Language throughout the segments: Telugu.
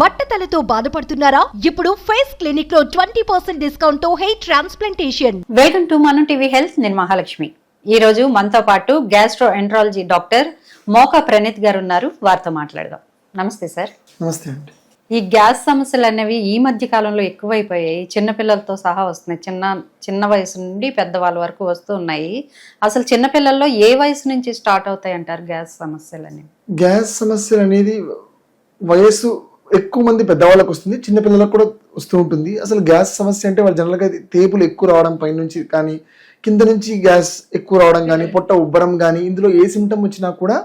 బట్టతలతో బాధపడుతున్నారా? ఇప్పుడు ఫేస్ క్లినిక్లో ట్వంటీ పర్సెంట్ డిస్కౌంట్తో హెయిర్ ట్రాన్స్ప్లాంటేషన్. వెల్కమ్ టు మనం టీవీ హెల్త్ నేను మహాలక్ష్మి. ఈ రోజు మనతో పాటు gastroenterology doctor Moka Praneeth గారు ఉన్నారు. వారితో మాట్లాడదాం. నమస్తే సార్. నమస్తే అండి. ఈ గ్యాస్ సమస్యలు అనేవి ఈ మధ్య కాలంలో ఎక్కువైపోయాయి. చిన్నపిల్లలతో సహా వస్తున్నాయి. చిన్న చిన్న వయసు నుండి పెద్దవాళ్ళ వరకు వస్తూ ఉన్నాయి. అసలు చిన్నపిల్లల్లో ఏ వయసు నుంచి స్టార్ట్ అవుతాయి అంటారు గ్యాస్ సమస్యలు అనేవి? గ్యాస్ సమస్యలు అనేది వయస్సు ఎక్కువ మంది పెద్దవాళ్ళకి వస్తుంది చిన్నపిల్లలకు కూడా వస్తూ ఉంటుంది. అసలు గ్యాస్ సమస్య అంటే వాళ్ళు జనరల్గా తేపులు ఎక్కువ రావడం పైనుంచి కానీ కింద నుంచి గ్యాస్ ఎక్కువ రావడం కానీ పొట్ట ఉబ్బరం కానీ ఇందులో ఏ సిమ్టమ్ వచ్చినా కూడా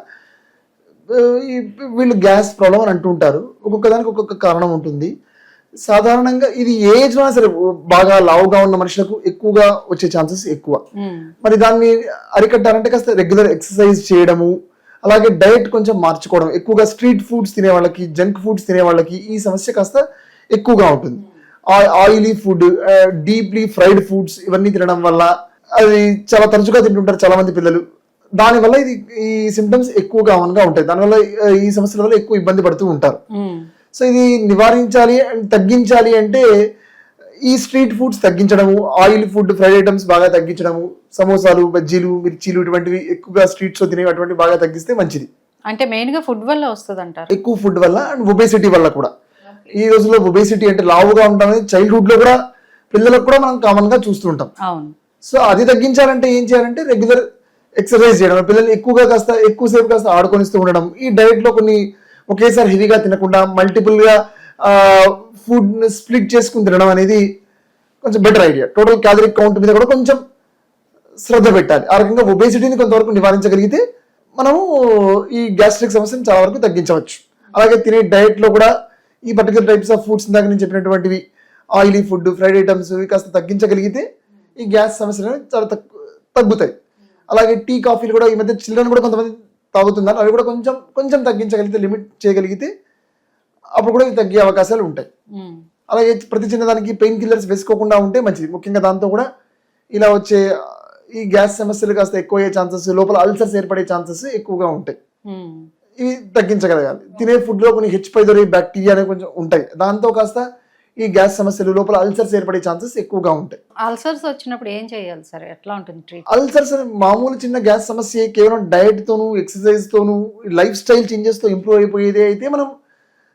వీళ్ళు గ్యాస్ ప్రాబ్లం అని అంటుంటారు. ఒక్కొక్క దానికి ఒక్కొక్క కారణం ఉంటుంది. సాధారణంగా ఇది ఏ ఏజ్ అయినా సరే బాగా లావుగా ఉన్న మనుషులకు ఎక్కువగా వచ్చే ఛాన్సెస్ ఎక్కువ. మరి దాన్ని అరికట్టాలంటే కాస్త రెగ్యులర్ ఎక్సర్సైజ్ చేయడము అలాగే డైట్ కొంచెం మార్చుకోవడం. ఎక్కువగా స్ట్రీట్ ఫుడ్స్ తినే వాళ్ళకి జంక్ ఫుడ్స్ తినే వాళ్ళకి ఈ సమస్య కాస్త ఎక్కువగా ఉంటుంది. Oily food deeply fried foods ఇవన్నీ తినడం వల్ల అది చాలా తరచుగా తింటుంటారు చాలా మంది పిల్లలు. దానివల్ల ఇది ఈ సిమ్టమ్స్ ఎక్కువ కామన్గా ఉంటాయి. దానివల్ల ఈ సమస్యల వల్ల ఎక్కువ ఇబ్బంది పడుతూ ఉంటారు. సో ఇది నివారించాలి అండ్ తగ్గించాలి అంటే ఈ స్ట్రీట్ ఫుడ్స్ తగ్గించడము ఆయిల్ ఫుడ్ ఫ్రైడ్ ఐటమ్స్ బాగా తగ్గించడము సమోసాలు బజ్జీలు మిర్చీలు ఇటువంటివి ఎక్కువగా స్ట్రీట్స్లో తినేవి అటువంటివి బాగా తగ్గిస్తే మంచిది. అంటే మెయిన్గా ఫుడ్ వల్ల వస్తుంది అంటారు ఎక్కువ ఫుడ్ వల్ల అండ్ ఒబేసిటీ వల్ల కూడా. ఈ రోజుల్లో ఒబేసిటీ అంటే లావుగా అనేది చైల్డ్హుడ్లో కూడా పిల్లలకు కూడా మనం కామన్గా చూస్తుంటాం అవును. సో అది తగ్గించాలంటే ఏం చేయాలంటే రెగ్యులర్ ఎక్సర్సైజ్ చేయడం పిల్లల్ని ఎక్కువగా కాస్త ఎక్కువసేపు కాస్త ఆడుకొనిస్తూ ఉండడం. ఈ డైట్లో కొన్ని ఒకేసారి హెవీగా తినకుండా మల్టిపుల్గా ఫుడ్ స్ప్లిట్ చేసుకుని తినడం అనేది కొంచెం better idea total calorie count మీద కూడా కొంచెం శ్రద్ధ పెట్టాలి. ఆ రకంగా ఒబేసిటీని కొంతవరకు నివారించగలిగితే మనము ఈ గ్యాస్ట్రిక్ సమస్యను చాలా వరకు తగ్గించవచ్చు. అలాగే తినే డైట్లో కూడా ఈ పర్టికులర్ టైప్స్ ఆఫ్ ఫుడ్స్ ఇందాక నేను చెప్పినటువంటివి ఆయిలీ ఫుడ్ ఫ్రైడ్ ఐటమ్స్ ఇవి కాస్త తగ్గించగలిగితే ఈ గ్యాస్ సమస్యలు చాలా తగ్గుతాయి. అలాగే టీ కాఫీలు కూడా ఈ మధ్య చిల్డ్రన్ కూడా కొంతమంది తాగుతున్నారు. అవి కూడా కొంచెం కొంచెం తగ్గించగలిగితే లిమిట్ చేయగలిగితే అప్పుడు కూడా ఇవి తగ్గే అవకాశాలు ఉంటాయి. అలాగే ప్రతి చిన్నదానికి పెయిన్ కిల్లర్స్ వేసుకోకుండా ఉంటే మంచిది. ముఖ్యంగా దాంతో కూడా ఇలా వచ్చే ఈ గ్యాస్ సమస్యలు కాస్త ఎక్కువ అయ్యే ఛాన్సెస్ లోపల అల్సర్స్ ఏర్పడే ఛాన్సెస్ ఎక్కువగా ఉంటాయి. ఉమ్, ఇవి తగ్గించగలగాలి. తినే ఫుడ్లో కొన్ని హెచ్ పైదొరి బ్యాక్టీరియా అనేవి కొంచెం ఉంటాయి. దాంతో కాస్త ఈ గ్యాస్ సమస్యలు లోపల అల్సర్స్ ఏర్పడే ఛాన్సెస్ ఎక్కువగా ఉంటాయి. అల్సర్స్ వచ్చినప్పుడు ఏం చేయాలి సార్? ఎట్లా ఉంటుంది ట్రీట్ అల్సర్స్ మామూలు చిన్న గ్యాస్ సమస్య కేవలం డయట్ తోను ఎక్సర్సైజ్ తోను లైఫ్ స్టైల్ చేంజెస్తో ఇంప్రూవ్ అయిపోయేది అయితే మనం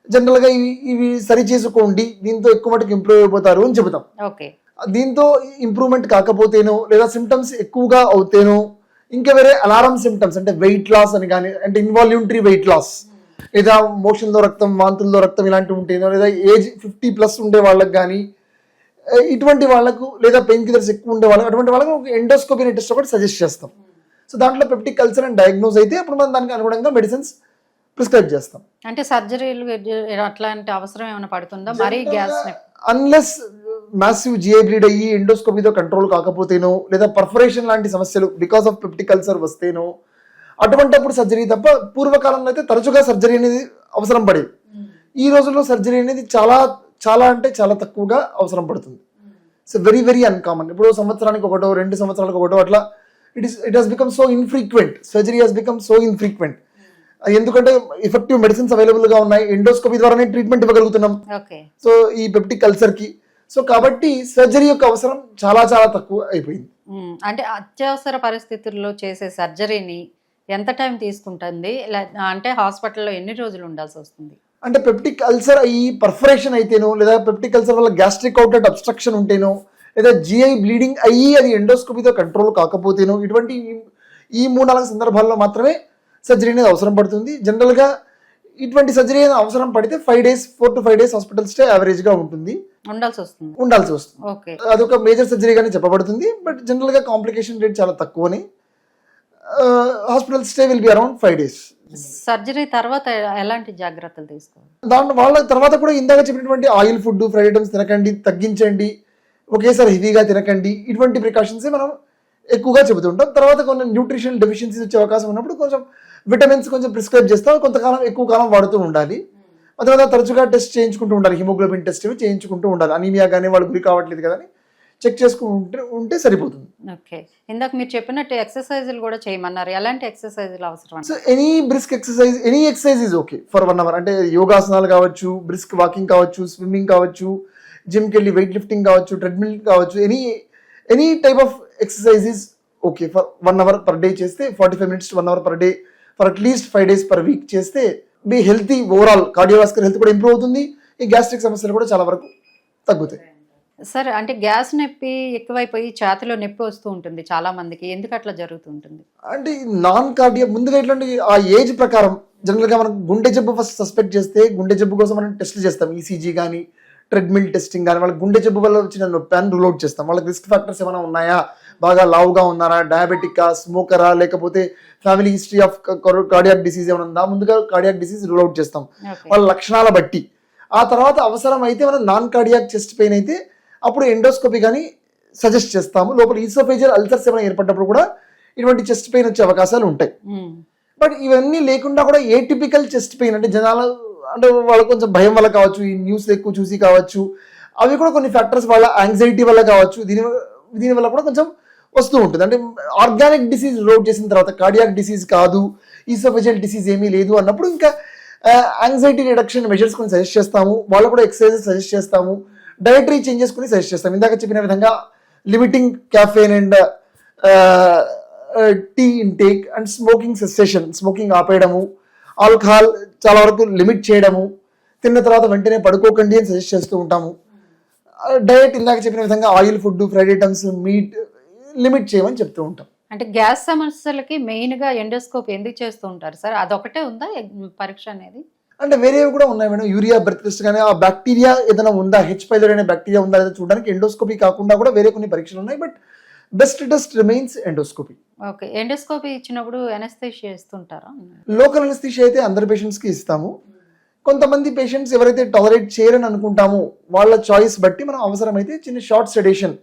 జనరల్గా ఇవి ఇవి సరి చేసుకోండి దీంతో ఎక్కువ మటుకు ఇంప్రూవ్ అయిపోతారు అని చెబుతాం. ఓకే దీంతో ఇంప్రూవ్మెంట్ కాకపోతేనో లేదా సిమ్టమ్స్ ఎక్కువగా అవుతేనో ఇంకా వేరే అలారం సిమ్టమ్స్ అంటే వెయిట్ లాస్ అని కానీ అంటే ఇన్వాల్యూంటరీ వెయిట్ లాస్ లేదా మోషన్లో రక్తం వాంతుల్లో రక్తం ఇలాంటివి ఉంటేనో లేదా ఏజ్ ఫిఫ్టీ ప్లస్ ఉండే వాళ్ళకి కానీ ఇటువంటి వాళ్ళకు లేదా పెయిన్ కిల్లర్స్ ఎక్కువ ఉండే వాళ్ళకి అటువంటి వాళ్ళకి ఒక ఎండోస్కోపీ టెస్ట్ ఒకటి సజెస్ట్ చేస్తాం. సో దాంట్లో పెప్టిక్ కల్చర్ అండ్ డయాగ్నోస్ అయితే అప్పుడు మనం దానికి అనుగుణంగా మెడిసిన్స్ ప్రిస్క్రైబ్ చేస్తాం. అంటే సర్జరీలు అట్లాంటి అవసరం ఏమైనా పడుతుందా? మరీ gas unless massive GI bleed అయ్యి ఎండోస్కోపీతో కంట్రోల్ కాకపోతేనో లేదా పర్ఫరేషన్ లాంటి సమస్యలు బికాస్ ఆఫ్ పెప్టిక్ కల్చర్ వస్తేనో అటువంటప్పుడు సర్జరీ తప్ప పూర్వకాలంలో అయితే తరచుగా సర్జరీ అనేది అవసరం పడేది. ఈ రోజుల్లో సర్జరీ అనేది చాలా చాలా అంటే చాలా తక్కువగా అవసరం పడుతుంది. సో వెరీ వెరీ అన్కామన్ ఇప్పుడు సంవత్సరానికి ఒకటో రెండు సంవత్సరాలకు ఒకటో అట్లా it is it has become so infrequent surgery has become so infrequent ఎందుకంటే ఎఫెక్టివ్ మెడిసిన్స్ అవైలబుల్గా ఉన్నాయి. ఎండోస్కోపీ ద్వారానే ట్రీట్మెంట్ ఇవ్వగలుగుతున్నాం. సో ఈ పెప్టిక్ కల్చర్కి సో కాబట్టి సర్జరీ యొక్క అవసరం చాలా చాలా తక్కువ అయిపోయింది. అంటే అత్యవసర పరిస్థితుల్లో చేసే సర్జరీని ఎంత టైం తీసుకుంటుంది? అంటే హాస్పిటల్లో ఎన్ని రోజులు ఉండాల్సి వస్తుంది? అంటే పెప్టిక్ అల్సర్ అయ్యి పర్ఫరేషన్ అయితేనో లేదా పెప్టిక్ అల్సర్ వల్ల గ్యాస్ట్రిక్ అవుట్లెట్ అబ్స్ట్రక్షన్ ఉంటేనో లేదా జిఐ బ్లీడింగ్ అయ్యి అది ఎండోస్కోపీతో కంట్రోల్ కాకపోతేనో ఇటువంటి ఈ- ఈ మూడు నాలుగు సందర్భాల్లో మాత్రమే సర్జరీ అనేది అవసరం పడుతుంది. జనరల్గా ఇటువంటి సర్జరీ అనేది అవసరం పడితే five days four to five days hospital stay యావరేజ్గా ఉంటుంది. ఉండాల్సి వస్తుంది ఉండాల్సి వస్తుంది ఓకే. అదొక మేజర్ సర్జరీగానే చెప్పబడుతుంది బట్ జనరల్గా కాంప్లికేషన్ రేట్ చాలా తక్కువని. Hospital stay will be around five days. Surgery తర్వాత ఎలాంటి జాగ్రత్తలు తీసుకోవాలి? దాంట్లో వాళ్ళ తర్వాత కూడా ఇందాక చెప్పినటువంటి ఆయిల్ ఫుడ్ ఫ్రైడ్ ఐటమ్స్ తినకండి తగ్గించండి ఒకేసారి హెవీగా తినకండి ఇటువంటి ప్రికాషన్స్ మనం ఎక్కువగా చెబుతుంటాం. తర్వాత కొన్ని న్యూట్రిషన్ డెఫిషియన్సీస్ వచ్చే అవకాశం ఉన్నప్పుడు కొంచెం విటమిన్స్ కొంచెం ప్రిస్క్రైబ్ చేస్తాం కొంతకాలం ఎక్కువ కాలం వాడుతూ ఉండాలి. ఆ తర్వాత తరచుగా టెస్ట్ చేయించుకుంటూ ఉండాలి. హిమోగ్లోబిన్ టెస్ట్ చేయించుకుంటూ ఉండాలి. అనీమియా కానీ వాళ్ళు గురి కావట్లేదు కదా చెక్ చేసుకుంటే ఉంటే సరిపోతుంది. ఓకే. ఇందాక మీరు చెప్పినట్టు ఎక్సర్సైజులు కూడా చేయమన్నారు. ఎలాంటి ఎక్సర్సైజులు అవసరం? So any brisk exercise any exercise is okay for one hour. అంటే యోగాసనాలు కావచ్చు బ్రిస్క్ వాకింగ్ కావచ్చు స్విమ్మింగ్ కావచ్చు జిమ్కి వెళ్ళి వెయిట్ లిఫ్టింగ్ కావచ్చు ట్రెడ్మిల్ కావచ్చు any any type of exercise is okay. For one hour per day చేస్తే forty five minutes one hour per day for at least five days per week చేస్తే మీ హెల్తీ ఓవరాల్ కార్డియోవాస్కర్ హెల్త్ కూడా ఇంప్రూవ్ అవుతుంది. ఈ గ్యాస్ట్రిక్ సమస్యలు కూడా చాలా వరకు తగ్గుతాయి. సార్ అంటే గ్యాస్ నొప్పి ఎక్కువైపోయి ఛాతిలో నొప్పి వస్తూ ఉంటుంది చాలా మందికి. ఎందుకు అట్లా జరుగుతుంటుంది అంటే నాన్ కార్డియా ముందుగా ఇట్లాంటి ఆ ఏజ్ ప్రకారం జనరల్గా మనం గుండె జబ్బు ఫస్ట్ సస్పెక్ట్ చేస్తే గుండె జబ్బు కోసం మనం టెస్ట్లు చేస్తాం. ఈసీజీ కానీ ట్రెడ్మిల్ టెస్టింగ్ కానీ వాళ్ళకి గుండె జబ్బు వల్ల వచ్చిన నొప్పి అని రూల్ అవుట్ చేస్తాం. వాళ్ళకి రిస్క్ ఫ్యాక్టర్స్ ఏమైనా ఉన్నాయా? బాగా లావుగా ఉన్నారా? డయాబెటికా స్మోకరా లేకపోతే family history of cardiac disease ఏమైనా ఉందా? ముందుగా కార్డియాక్ డిసీజ్ రూల్ అవుట్ చేస్తాం. వాళ్ళ లక్షణాల బట్టి. ఆ తర్వాత అవసరం అయితే మనం నాన్ కార్డియాక్ చెస్ట్ పెయిన్ అయితే అప్పుడు ఎండోస్కోపీ కానీ సజెస్ట్ చేస్తాము. లోపల ఈసోఫేజియల్ అల్సర్స్ ఏమైనా ఏర్పడినప్పుడు కూడా ఇటువంటి చెస్ట్ పెయిన్ వచ్చే అవకాశాలు ఉంటాయి. బట్ ఇవన్నీ లేకుండా కూడా ఏ టిపికల్ చెస్ట్ పెయిన్ అంటే జనాలు అంటే వాళ్ళకి కొంచెం భయం వల్ల కావచ్చు ఈ న్యూస్ ఎక్కువ చూసి కావచ్చు. అవి కూడా కొన్ని ఫ్యాక్టర్స్ వాళ్ళ యాంగ్జైటీ వల్ల కావచ్చు. దీని దీని వల్ల కూడా కొంచెం వస్తూ ఉంటుంది. అంటే ఆర్గానిక్ డిసీజ్ రోడ్ చేసిన తర్వాత కార్డియాక్ డిసీజ్ కాదు ఈసోఫెజియల్ డిసీజ్ ఏమీ లేదు అన్నప్పుడు ఇంకా యాంగ్జైటీ రిడక్షన్ మెజర్స్ కొన్ని సజెస్ట్ చేస్తాము. వాళ్ళు కూడా ఎక్సర్సైజెస్ సజెస్ట్ చేస్తాము. డైటరీ చేంజెస్ కొన్ని సజెస్ట్ చేస్తాము. ఇందాక చెప్పిన విధంగా limiting caffeine and tea intake and smoking cessation smoking ఆపేయడము. Alcohol చాలా వరకు లిమిట్ చేయడము. తిన్న తర్వాత వెంటనే పడుకోకండి అని సజెస్ట్ చేస్తూ ఉంటాము. డైట్ ఇందాక చెప్పిన విధంగా oil food fried items meat limit చేయమని చెప్తూ ఉంటాం. అంటే గ్యాస్ సమస్యలకి మెయిన్గా ఎండోస్కోప్ ఎందుకు చేస్తూ ఉంటారు సార్? అదొకటే ఉందా పరీక్ష అనేది? అంటే వేరేవి కూడా ఉన్నాయి మేడం. యూరియా బ్రెత్ టెస్ట్ కానీ ఆ బ్యాక్టీరియా ఏదైనా ఉందా? హెచ్ పైలర్ అనే బ్యాక్టీరియా ఉందా లేదా చూడడానికి ఎండోస్కోపీ కాకుండా కూడా వేరే కొన్ని పరీక్షలు ఉన్నాయి. But best test remains endoscopy. Okay. Endoscopy ఇచ్చినప్పుడు ఎనస్థేషియా ఇస్తుంటారా? లోకల్ అనస్థీషియా అయితే అందరి పేషెంట్స్కి ఇస్తాము. కొంతమంది పేషెంట్స్ ఎవరైతే టాలరేట్ చేయరని అనుకుంటామో వాళ్ళ చాయిస్ బట్టి మనం అవసరమైతే చిన్న short sedation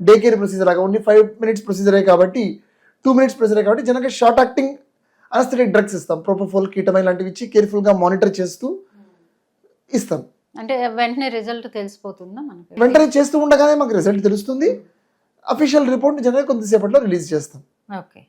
day care procedure లాగా ఓన్లీ ఫైవ్ మినిట్స్ ప్రొసీజరే కాబట్టి టూ మినిట్స్ ప్రొసీజరే కాబట్టి జనరల్గా షార్ట్ యాక్టింగ్ అనస్థెటిక్ డ్రగ్స్ ఇస్తాం. ప్రోపోఫోల్ కీటమైన్ లాంటివి ఇచ్చి కేర్ఫుల్గా మానిటర్ చేస్తూ ఇస్తాం. అంటే వెంటనే రిజల్ట్ తెలిసిపోతుందా మనకి? వెంటనే చేస్తూ ఉండగానే మాకు రిజల్ట్ తెలుస్తుంది. అఫీషియల్ రిపోర్ట్ జనరల్గా కొంతసేపట్లో రిలీజ్ చేస్తాం. ఓకే